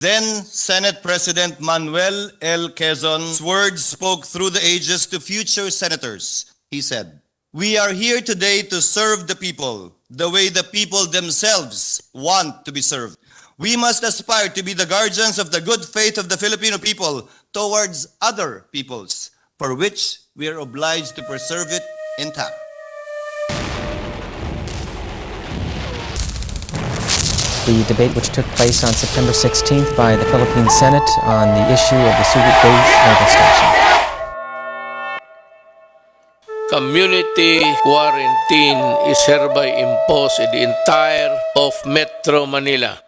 Then Senate President Manuel L. Quezon's words spoke through the ages to future senators. He said, We are here today to serve the people the way the people themselves want to be served. We must aspire to be the guardians of the good faith of the Filipino people towards other peoples, for which we are obliged to preserve it intact. The debate which took place on September 16th by the Philippine Senate on the issue of the Subic Base Naval Station. Community quarantine is hereby imposed in the entire of Metro Manila.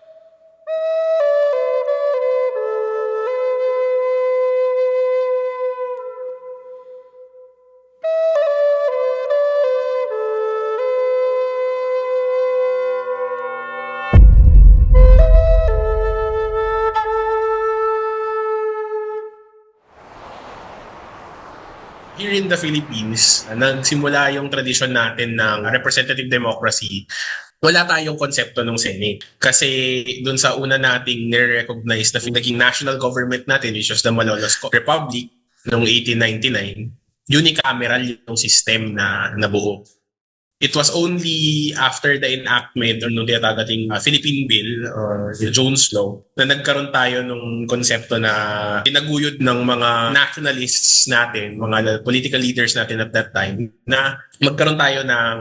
In the Philippines, nagsimula yung tradisyon natin ng representative democracy. Wala tayong konsepto ng Senate. Kasi dun sa una nating nire-recognize na naging national government natin, which was the Malolos Republic noong 1899, unicameral yung system na nabuo. It was only after the enactment or nung tinatawag nating uh, Philippine Bill or the Jones Law na nagkaroon tayo nung konsepto na pinaguyod ng mga nationalists natin, mga political leaders natin at that time na magkaroon tayo ng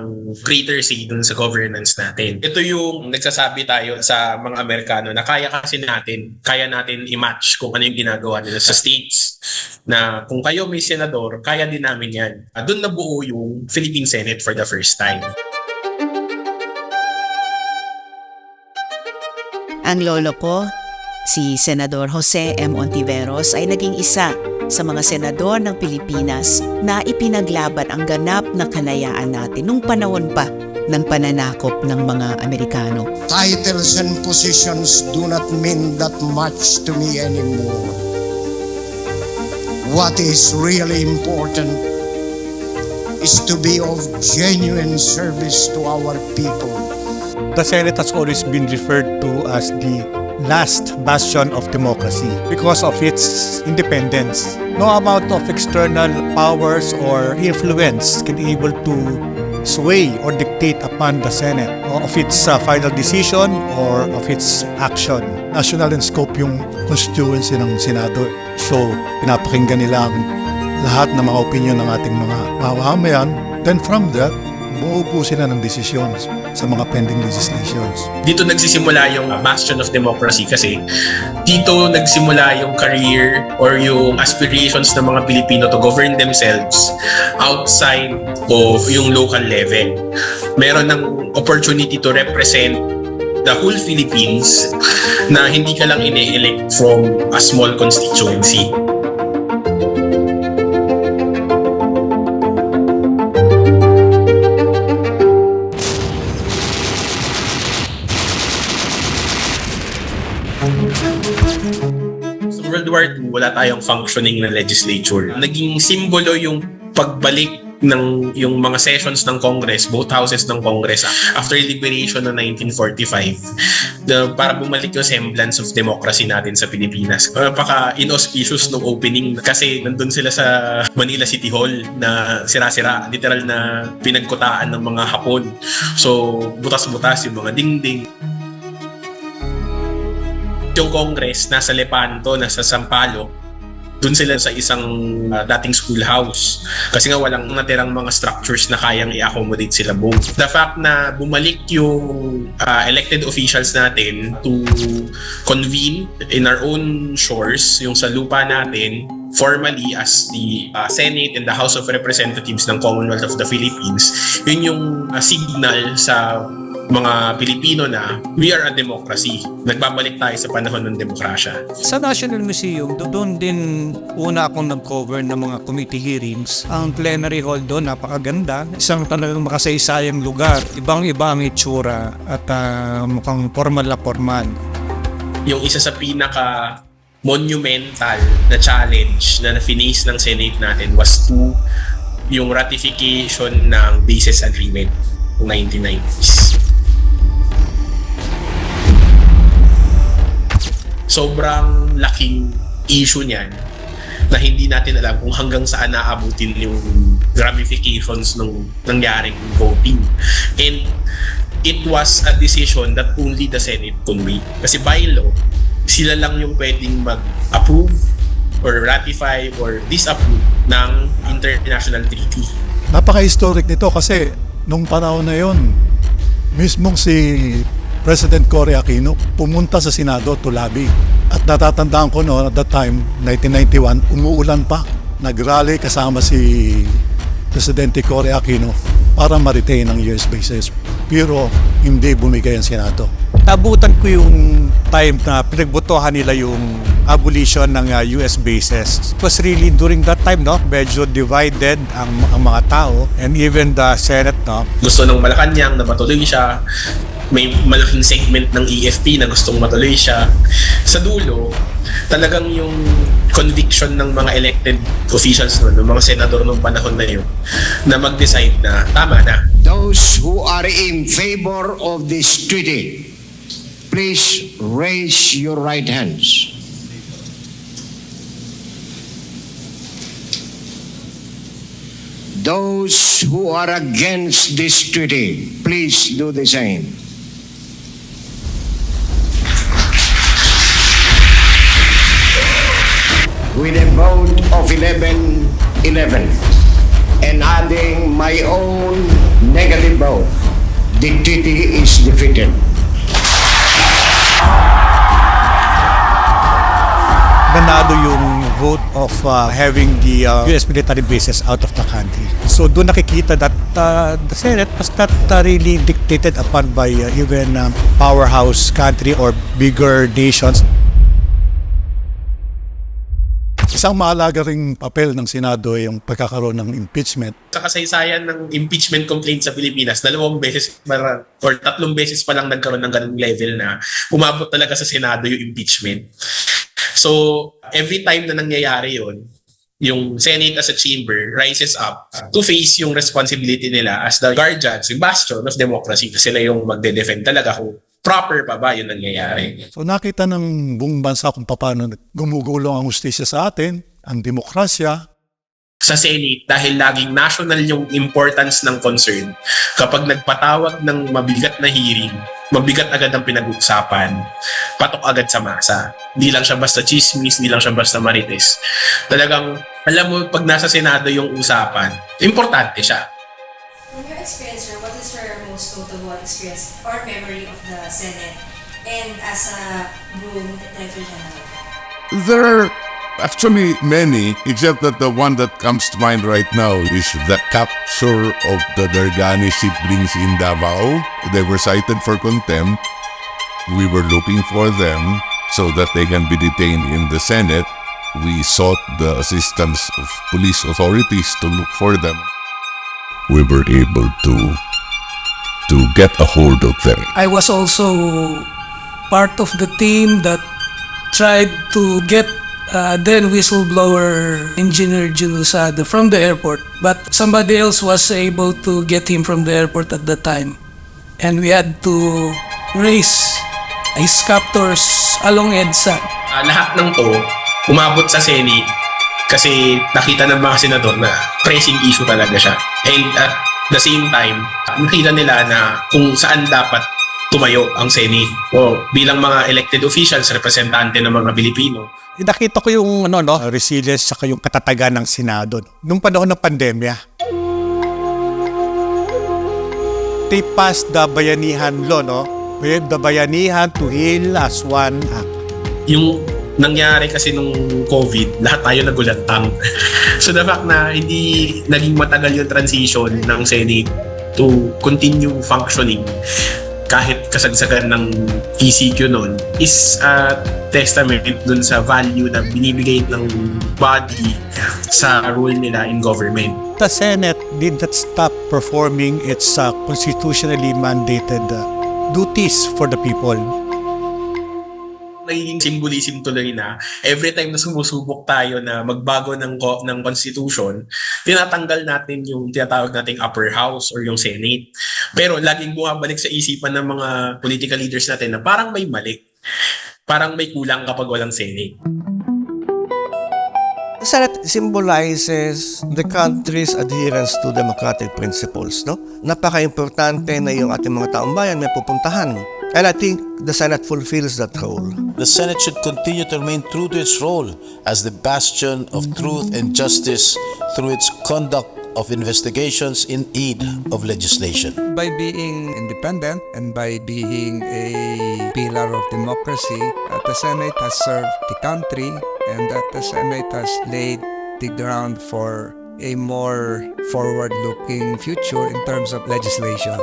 greater say dun sa governance natin. Ito yung nagsasabi tayo sa mga Amerikano na kaya kasi natin, kaya natin i-match kung ano yung ginagawa nila sa states. Na kung kayo may senador, kaya din namin yan. Uh, doon nabuo yung Philippine Senate for the first time. Ang lolo ko, si Senador Jose M. Ontiveros ay naging isa sa mga senador ng Pilipinas na ipinaglaban ang ganap na kalayaan natin nung panahon pa ng pananakop ng mga Amerikano. titles and positions do not mean that much to me anymore. What is really important is to be of genuine service to our people. The Senate has always been referred to as the last bastion of democracy because of its independence. No amount of external powers or influence can be able to sway or dictate upon the Senate of its uh, final decision or of its action. National in scope yung constituency ng Senado. So, pinapakinggan nila ang lahat ng mga opinion ng ating mga mamamayan. Then from that, buo po sila ng desisyon sa mga pending legislations. Dito nagsisimula yung bastion of democracy kasi dito nagsimula yung career or yung aspirations ng mga Pilipino to govern themselves outside of yung local level. Meron ng opportunity to represent the whole Philippines na hindi ka lang ine-elect from a small constituency. War II, wala tayong functioning na legislature. Naging simbolo yung pagbalik ng yung mga sessions ng Congress, both houses ng Congress after liberation ng 1945 the, para bumalik yung semblance of democracy natin sa Pilipinas. Napaka inauspicious ng opening kasi nandun sila sa Manila City Hall na sira-sira, literal na pinagkutaan ng mga Hapon. So, butas-butas yung mga dingding yung Congress nasa Lepanto, nasa Sampaloc, dun sila sa isang uh, dating schoolhouse. Kasi nga walang natirang mga structures na kayang i-accommodate sila both. The fact na bumalik yung uh, elected officials natin to convene in our own shores, yung sa lupa natin, formally as the uh, Senate and the House of Representatives ng Commonwealth of the Philippines, yun yung uh, signal sa mga Pilipino na we are a democracy. Nagbabalik tayo sa panahon ng demokrasya. Sa National Museum, do- doon din una akong nag-cover ng mga committee hearings. Ang plenary hall doon, napakaganda. Isang talagang makasaysayang lugar. Ibang-iba ang itsura at ah, mukhang formal na formal. Yung isa sa pinaka monumental na challenge na na-finish ng Senate natin was to yung ratification ng basis agreement ng 1990s. Sobrang laking issue niyan na hindi natin alam kung hanggang saan naabutin yung ramifications ng nangyaring voting. And it was a decision that only the Senate could make. Kasi by law, sila lang yung pwedeng mag-approve or ratify or disapprove ng international treaty. Napaka-historic nito kasi nung panahon na yon, mismong si President Cory Aquino pumunta sa Senado to lobby. At natatandaan ko no, at that time, 1991, umuulan pa. Nag-rally kasama si Presidente Cory Aquino para ma-retain ang US bases. Pero hindi bumigay ang Senado. Nabutan ko yung time na pinagbotohan nila yung abolition ng uh, US bases. It was really during that time, no? Medyo divided ang, ang mga tao and even the Senate, no? Gusto ng Malacanang na matuloy siya. May malaking segment ng EFP na gustong matuloy siya. Sa dulo, talagang yung conviction ng mga elected officials noon, ng mga senador noong panahon na yun, na mag-decide na tama na. Those who are in favor of this treaty, please raise your right hands. Those who are against this treaty, please do the same. With a vote of 11 11 and adding my own negative vote, the treaty is defeated. ganado yung vote of uh, having the uh, US military bases out of the country. So doon nakikita that uh, the Senate was not uh, really dictated upon by uh, even um, powerhouse country or bigger nations. Isang mahalaga ring papel ng Senado ay yung pagkakaroon ng impeachment. Sa kasaysayan ng impeachment complaint sa Pilipinas, dalawang beses pa- or tatlong beses pa lang nagkaroon ng ganung level na umabot talaga sa Senado yung impeachment. So, every time na nangyayari yon yung Senate as a chamber rises up to face yung responsibility nila as the guardians, yung bastion of democracy. Sila yung magde-defend talaga kung proper pa ba yung nangyayari. So nakita ng buong bansa kung paano gumugulong ang hustisya sa atin, ang demokrasya, sa Senate dahil laging national yung importance ng concern. Kapag nagpatawag ng mabigat na hearing, mabigat agad ang pinag-uusapan, patok agad sa masa. Di lang siya basta chismis, di lang siya basta marites. Talagang, alam mo, pag nasa Senado yung usapan, importante siya. From your experience, sir, what is your most notable experience or memory of the Senate and as a Broom Director General? There are actually many, except that the one that comes to mind right now is the capture of the Dargani siblings in Davao. They were cited for contempt. We were looking for them so that they can be detained in the Senate. We sought the assistance of police authorities to look for them. We were able to to get a hold of them. I was also part of the team that tried to get uh, then whistleblower engineer Junusado from the airport, but somebody else was able to get him from the airport at the time, and we had to raise ice captors along EDSA. Ah, lahat ng to, umabot sa Senate kasi nakita ng mga senador na pressing issue talaga siya. And at the same time, nakita nila na kung saan dapat tumayo ang Senate o bilang mga elected officials, representante ng mga Pilipino. Eh, nakita ko yung ano no, resilience saka yung katatagan ng Senado nung panahon ng pandemya. They passed the Bayanihan Law, no? With the Bayanihan to Heal as One Act. Yung nangyari kasi nung COVID, lahat tayo nagulantang. so the fact na hindi naging matagal yung transition ng Senate to continue functioning kahit kasagsagan ng ECQ noon is a testament dun sa value na binibigay ng body sa role nila in government. The Senate did not stop performing its uh, constitutionally mandated uh, duties for the people. Nagiging symbolism tuloy na every time na sumusubok tayo na magbago ng ko- ng constitution, tinatanggal natin yung tinatawag nating upper house or yung senate. Pero laging bumabalik sa isipan ng mga political leaders natin na parang may mali. parang may kulang kapag walang Senate. The Senate symbolizes the country's adherence to democratic principles, no? Napaka-importante na yung ating mga taong bayan may pupuntahan. And I think the Senate fulfills that role. The Senate should continue to remain true to its role as the bastion of truth and justice through its conduct of investigations in aid of legislation. by being independent and by being a pillar of democracy, the Senate has served the country and that the Senate has laid the ground for a more forward-looking future in terms of legislation.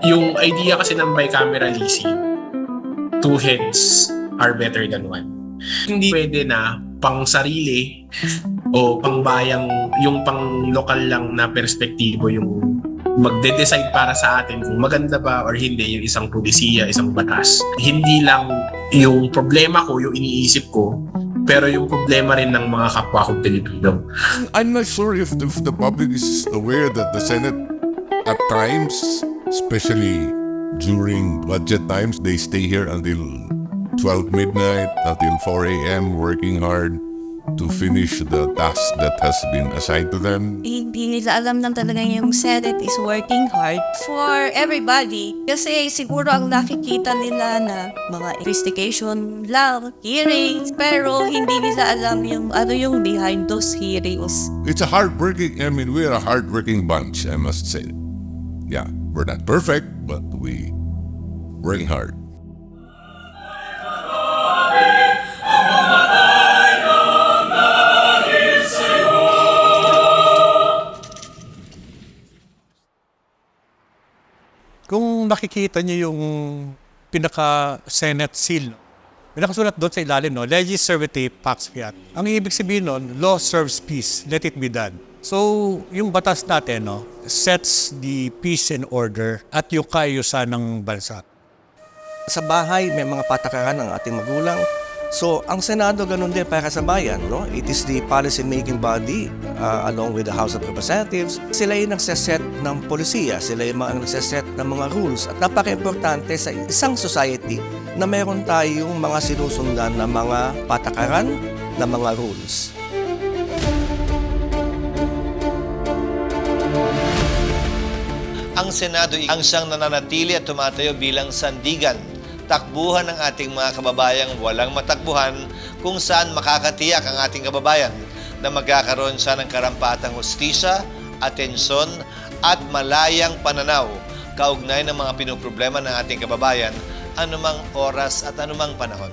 Yung idea kasi ng bicameralism, two heads are better than one. Hindi pwede na pang sarili o pang bayang, yung pang lokal lang na perspektibo yung magde-decide para sa atin kung maganda ba or hindi yung isang polisiya, isang batas. Hindi lang yung problema ko, yung iniisip ko, pero yung problema rin ng mga kapwa ko Pilipino. I'm not sure if the, if the public is aware that the Senate, at times, especially during budget times, they stay here until 12 midnight, until 4 a.m., working hard to finish the task that has been assigned to them. hindi nila alam na talaga yung Senate is working hard for everybody. Kasi siguro ang nakikita nila na mga investigation lang, hearings, pero hindi nila alam yung ano yung behind those hearings. It's a hard-working, I mean, we're a hard-working bunch, I must say. Yeah, we're not perfect, but we working hard. Kung makikita niyo yung pinaka-Senate seal, may nakasulat doon sa ilalim, no? Legislative Pax Fiat. Ang ibig sabihin nun, law serves peace, let it be done. So, yung batas natin, no, sets the peace and order at yung kaayusan ng bansa. Sa bahay, may mga patakaran ng ating magulang. So, ang Senado ganun din para sa bayan, no? It is the policy-making body uh, along with the House of Representatives. Sila yung nagsaset ng polisiya, sila yung mga nagsaset ng mga rules. At napaka-importante sa isang society na meron tayong mga sinusundan na mga patakaran, na mga rules. Ang Senado ang siyang nananatili at tumatayo bilang sandigan, takbuhan ng ating mga kababayang walang matakbuhan kung saan makakatiyak ang ating kababayan na magkakaroon siya ng karampatang hustisya, atensyon at malayang pananaw kaugnay ng mga pinoproblema ng ating kababayan anumang oras at anumang panahon.